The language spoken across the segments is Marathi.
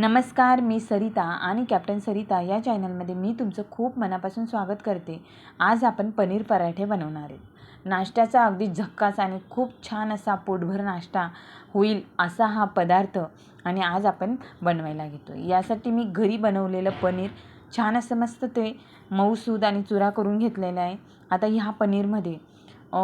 नमस्कार मी सरिता आणि कॅप्टन सरिता या चॅनलमध्ये मी तुमचं खूप मनापासून स्वागत करते. आज आपण पनीर पराठे बनवणार आहेत. नाश्त्याचा अगदी झक्कास आणि खूप छान असा पोटभर नाश्ता होईल असा हा पदार्थ आणि आज आपण बनवायला घेतो यासाठी मी घरी बनवलेलं पनीर छान असं मस्त ते मऊसूद आणि चुरा करून घेतलेला आहे. आता ह्या पनीरमध्ये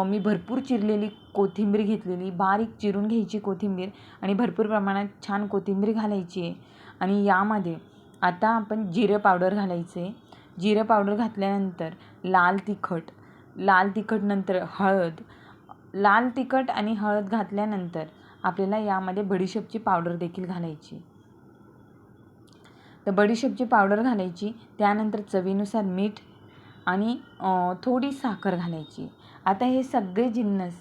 मी भरपूर चिरलेली कोथिंबीर घेतलेली बारीक चिरून घ्यायची कोथिंबीर आणि भरपूर प्रमाणात छान कोथिंबीर घालायची आहे. आणि यामध्ये आता आपण जिरं पावडर घालायचे. जिरे जिरं पावडर घातल्यानंतर लाल तिखट लाल तिखट नंतर हळद लाल तिखट आणि हळद घातल्यानंतर आपल्याला यामध्ये बडीशेपची पावडर देखील घालायची. तर बडीशेपची पावडर घालायची त्यानंतर चवीनुसार मीठ आणि थोडी साखर घालायची. आता हे सगळे जिन्नस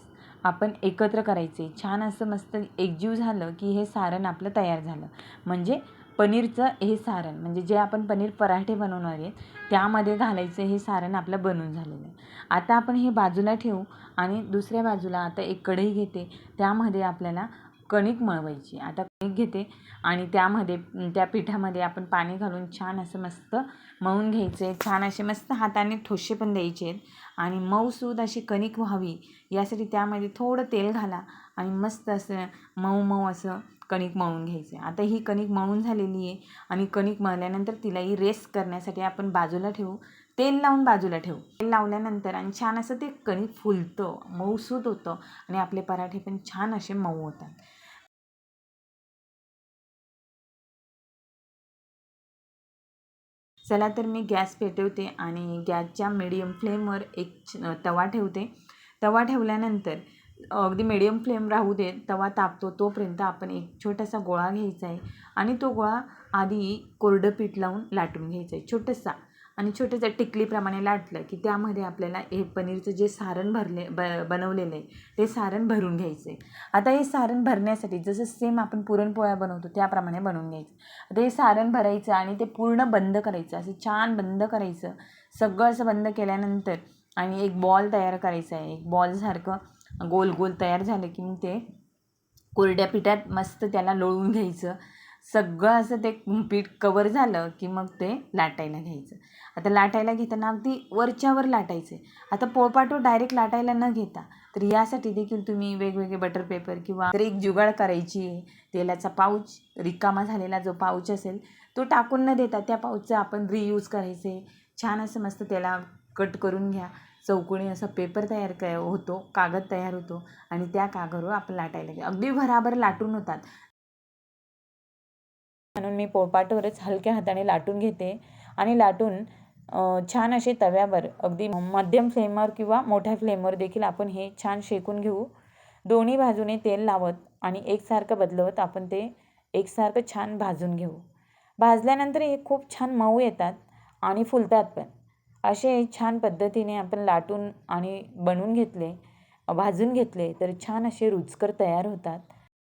आपण एकत्र करायचे. छान असं मस्त एकजीव झालं की हे सारण आपलं तयार झालं. म्हणजे पनीरचं हे सारण म्हणजे जे आपण पनीर पराठे बनवणार आहेत त्यामध्ये घालायचं हे सारण आपलं बनून झालेलं आहे. आता आपण हे बाजूला ठेवू आणि दुसऱ्या बाजूला आता एक कढई घेते त्यामध्ये आपल्याला कणिक मळवायची आता घेते आणि त्यामध्ये त्या पिठामध्ये आपण पाणी घालून छान असं मस्त मळून घ्यायचे. छान असे मस्त हाताने ठोसे पण द्यायचे आहेत. आणि मऊसूद अशी कणिक व्हावी यासाठी त्यामध्ये थोडं तेल घाला आणि मस्त असं मऊ मऊ असं कणिक मळून घ्यायचं. आता ही कणिक मळून झालेली आहे आणि कणिक मळल्यानंतर तिलाही रेस्ट करण्यासाठी आपण बाजूला ठेवू. तेल लावून बाजूला ठेवू. तेल लावल्यानंतर आणि छान असं ते कणिक फुलतं मऊसूद होतं आणि आपले पराठे पण छान असे मऊ होतात. चला तर मी गॅस पेटवते आणि गॅसच्या मिडियम फ्लेमवर एक छ- तवा ठेवते. तवा ठेवल्यानंतर अगदी मिडियम फ्लेम राहू दे तवा तापतो तोपर्यंत आपण एक छोटासा गोळा घ्यायचा आहे. आणि तो गोळा आधी कोरडं पीठ लावून लाटून घ्यायचा आहे छोटंसा. आणि छोटंसं टिकलीप्रमाणे लाटलं की त्यामध्ये आपल्याला हे पनीरचं जे सारण भरले ब बनवलेलं आहे ते सारण भरून घ्यायचं आहे. आता हे सारण भरण्यासाठी जसं सेम आपण पुरणपोळ्या बनवतो त्याप्रमाणे बनवून घ्यायचं. आता हे सारण भरायचं आणि ते पूर्ण बंद करायचं असं छान बंद करायचं. सगळं असं बंद केल्यानंतर आणि एक बॉल तयार करायचा आहे. एक बॉलसारखं गोल गोल तयार झालं की मग ते कोरड्या पिठात मस्त त्याला लोळून घ्यायचं. सगळं असं ते पीठ कवर झालं की मग ते लाटायला घ्यायचं. आता लाटायला घेताना अगदी वरच्यावर लाटायचे. आता पोळपाटो डायरेक्ट लाटायला न घेता तर यासाठी देखील तुम्ही वेगवेगळे बटर पेपर किंवा तर एक जुगाड करायची आहे तेलाचा पाऊच रिकामा झालेला जो पाऊच असेल तो टाकून न देता त्या पाऊचचा आपण रियूज करायचे. छान असं मस्त त्याला कट करून घ्या. चौकोणी असा पेपर तयार क होतो कागद तयार होतो आणि त्या कागदवर आपण लाटायला घ्या. अगदी भराभर लाटून होतात. म्हणून मी पोळपाटवरच हलक्या हाताने लाटून घेते. आणि लाटून छान असे तव्यावर अगदी मध्यम फ्लेमवर किंवा मोठ्या फ्लेमवर देखील आपण हे छान शेकून घेऊ. दोन्ही बाजूने तेल लावत आणि एकसारखं बदलवत आपण ते एकसारखं छान भाजून घेऊ. भाजल्यानंतर हे खूप छान मऊ येतात आणि फुलतात पण. असे छान पद्धतीने आपण लाटून आणि बनवून घेतले भाजून घेतले तर छान असे रुचकर तयार होतात.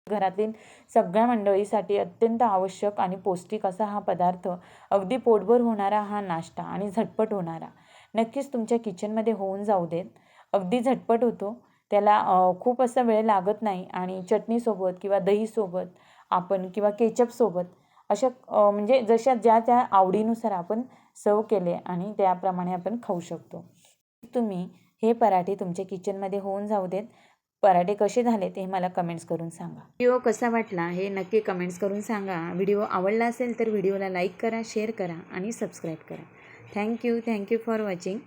घरातील सगळ्या मंडळीसाठी अत्यंत आवश्यक आणि पौष्टिक असा हा पदार्थ अगदी पोटभर होणारा हा नाश्ता आणि झटपट होणारा. नक्कीच तुमच्या किचनमध्ये होऊन जाऊ देत. अगदी झटपट होतो. त्याला खूप असा वेळ लागत नाही आणि चटणीसोबत किंवा दहीसोबत आपण किंवा केचपसोबत अशा म्हणजे जशा ज्या त्या आवडीनुसार आपण सर्व केले आणि त्याप्रमाणे आपण खाऊ शकतो. तुम्ही हे पराठे तुमच्या किचनमध्ये होऊन जाऊ देत. पराठे कसे झाले ते मला कमेंट्स करून सांगा. व्हिडिओ कसा वाटला हे नक्की कमेंट्स करून सांगा. व्हिडिओ आवडला असेल तर व्हिडिओला लाईक करा शेअर करा आणि सबस्क्राईब करा. Thank you thank you for watching